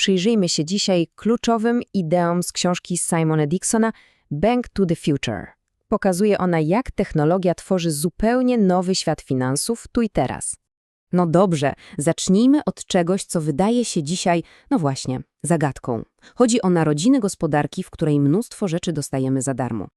przyjrzyjmy się dzisiaj kluczowym ideom z książki Simona Dixona Bank to the Future. Pokazuje ona, jak technologia tworzy zupełnie nowy świat finansów tu i teraz. No dobrze, zacznijmy od czegoś, co wydaje się dzisiaj, no właśnie, zagadką. Chodzi o narodziny gospodarki, w której mnóstwo rzeczy dostajemy za darmo.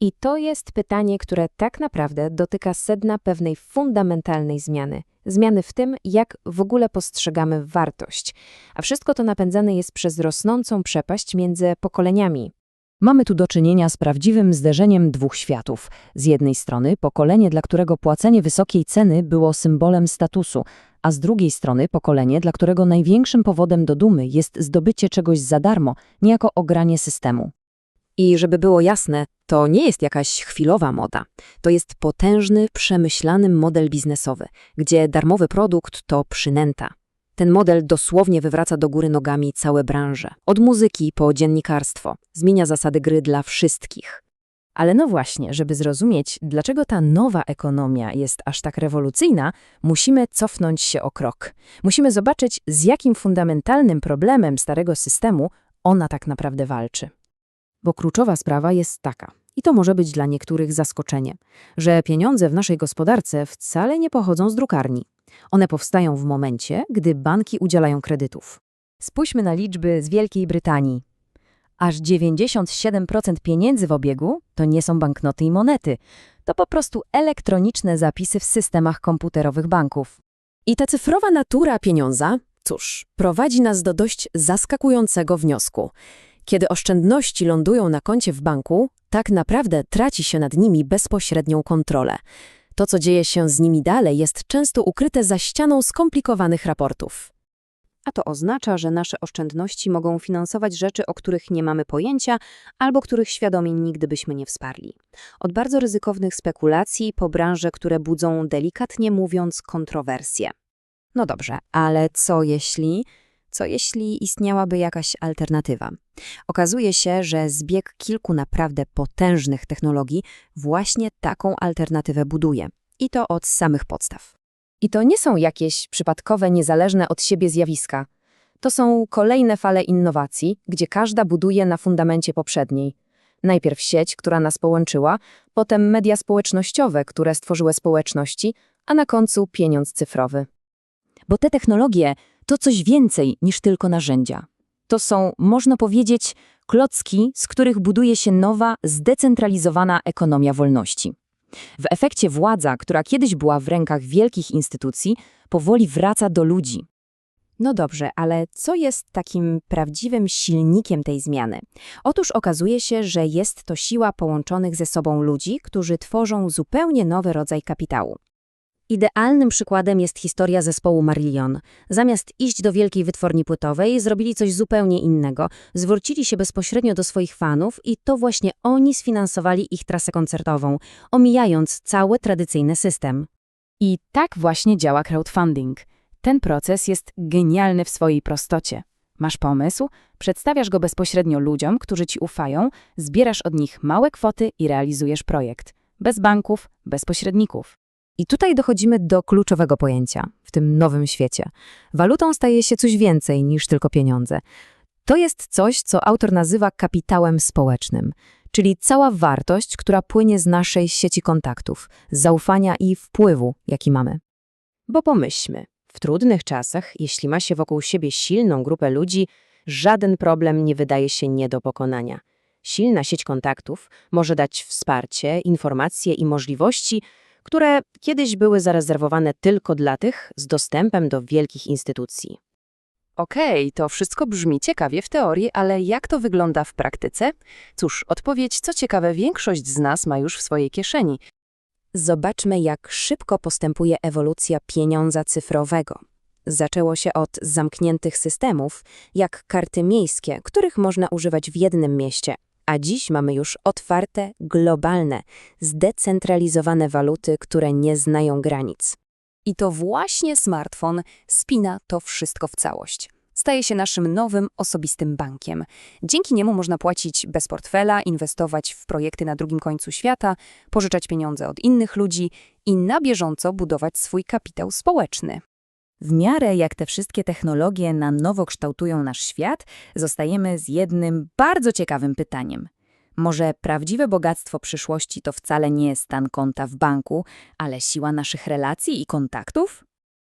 I to jest pytanie, które tak naprawdę dotyka sedna pewnej fundamentalnej zmiany. Zmiany w tym, jak w ogóle postrzegamy wartość. A wszystko to napędzane jest przez rosnącą przepaść między pokoleniami. Mamy tu do czynienia z prawdziwym zderzeniem dwóch światów. Z jednej strony pokolenie, dla którego płacenie wysokiej ceny było symbolem statusu, a z drugiej strony pokolenie, dla którego największym powodem do dumy jest zdobycie czegoś za darmo, niejako ogranie systemu. I żeby było jasne, to nie jest jakaś chwilowa moda. To jest potężny, przemyślany model biznesowy, gdzie darmowy produkt to przynęta. Ten model dosłownie wywraca do góry nogami całe branże. Od muzyki po dziennikarstwo. Zmienia zasady gry dla wszystkich. Ale no właśnie, żeby zrozumieć, dlaczego ta nowa ekonomia jest aż tak rewolucyjna, musimy cofnąć się o krok. Musimy zobaczyć, z jakim fundamentalnym problemem starego systemu ona tak naprawdę walczy. Bo kluczowa sprawa jest taka, i to może być dla niektórych zaskoczenie, że pieniądze w naszej gospodarce wcale nie pochodzą z drukarni. One powstają w momencie, gdy banki udzielają kredytów. Spójrzmy na liczby z Wielkiej Brytanii. Aż 97% pieniędzy w obiegu to nie są banknoty i monety. To po prostu elektroniczne zapisy w systemach komputerowych banków. I ta cyfrowa natura pieniądza, cóż, prowadzi nas do dość zaskakującego wniosku. Kiedy oszczędności lądują na koncie w banku, tak naprawdę traci się nad nimi bezpośrednią kontrolę. To, co dzieje się z nimi dalej, jest często ukryte za ścianą skomplikowanych raportów. A to oznacza, że nasze oszczędności mogą finansować rzeczy, o których nie mamy pojęcia albo których świadomie nigdy byśmy nie wsparli. Od bardzo ryzykownych spekulacji po branże, które budzą, delikatnie mówiąc, kontrowersje. No dobrze, ale co jeśli co jeśli istniałaby jakaś alternatywa? Okazuje się, że zbieg kilku naprawdę potężnych technologii właśnie taką alternatywę buduje. I to od samych podstaw. I to nie są jakieś przypadkowe, niezależne od siebie zjawiska. To są kolejne fale innowacji, gdzie każda buduje na fundamencie poprzedniej. Najpierw sieć, która nas połączyła, potem media społecznościowe, które stworzyły społeczności, a na końcu pieniądz cyfrowy. Bo te technologie to coś więcej niż tylko narzędzia. To są, można powiedzieć, klocki, z których buduje się nowa, zdecentralizowana ekonomia wolności. W efekcie władza, która kiedyś była w rękach wielkich instytucji, powoli wraca do ludzi. No dobrze, ale co jest takim prawdziwym silnikiem tej zmiany? Otóż okazuje się, że jest to siła połączonych ze sobą ludzi, którzy tworzą zupełnie nowy rodzaj kapitału. Idealnym przykładem jest historia zespołu Marillion. Zamiast iść do wielkiej wytwórni płytowej, zrobili coś zupełnie innego. Zwrócili się bezpośrednio do swoich fanów i to właśnie oni sfinansowali ich trasę koncertową, omijając cały tradycyjny system. I tak właśnie działa crowdfunding. Ten proces jest genialny w swojej prostocie. Masz pomysł, przedstawiasz go bezpośrednio ludziom, którzy ci ufają, zbierasz od nich małe kwoty i realizujesz projekt. Bez banków, bez pośredników. I tutaj dochodzimy do kluczowego pojęcia w tym nowym świecie. Walutą staje się coś więcej niż tylko pieniądze. To jest coś, co autor nazywa kapitałem społecznym, czyli cała wartość, która płynie z naszej sieci kontaktów, zaufania i wpływu, jaki mamy. Bo pomyślmy, w trudnych czasach, jeśli ma się wokół siebie silną grupę ludzi, żaden problem nie wydaje się nie do pokonania. Silna sieć kontaktów może dać wsparcie, informacje i możliwości, które kiedyś były zarezerwowane tylko dla tych z dostępem do wielkich instytucji. Okej, okay, to wszystko brzmi ciekawie w teorii, ale jak to wygląda w praktyce? Cóż, odpowiedź, co ciekawe, większość z nas ma już w swojej kieszeni. Zobaczmy, jak szybko postępuje ewolucja pieniądza cyfrowego. Zaczęło się od zamkniętych systemów, jak karty miejskie, których można używać w jednym mieście, a dziś mamy już otwarte, globalne, zdecentralizowane waluty, które nie znają granic. I to właśnie smartfon spina to wszystko w całość. Staje się naszym nowym, osobistym bankiem. Dzięki niemu można płacić bez portfela, inwestować w projekty na drugim końcu świata, pożyczać pieniądze od innych ludzi i na bieżąco budować swój kapitał społeczny. W miarę jak te wszystkie technologie na nowo kształtują nasz świat, zostajemy z jednym bardzo ciekawym pytaniem. Może prawdziwe bogactwo przyszłości to wcale nie stan konta w banku, ale siła naszych relacji i kontaktów?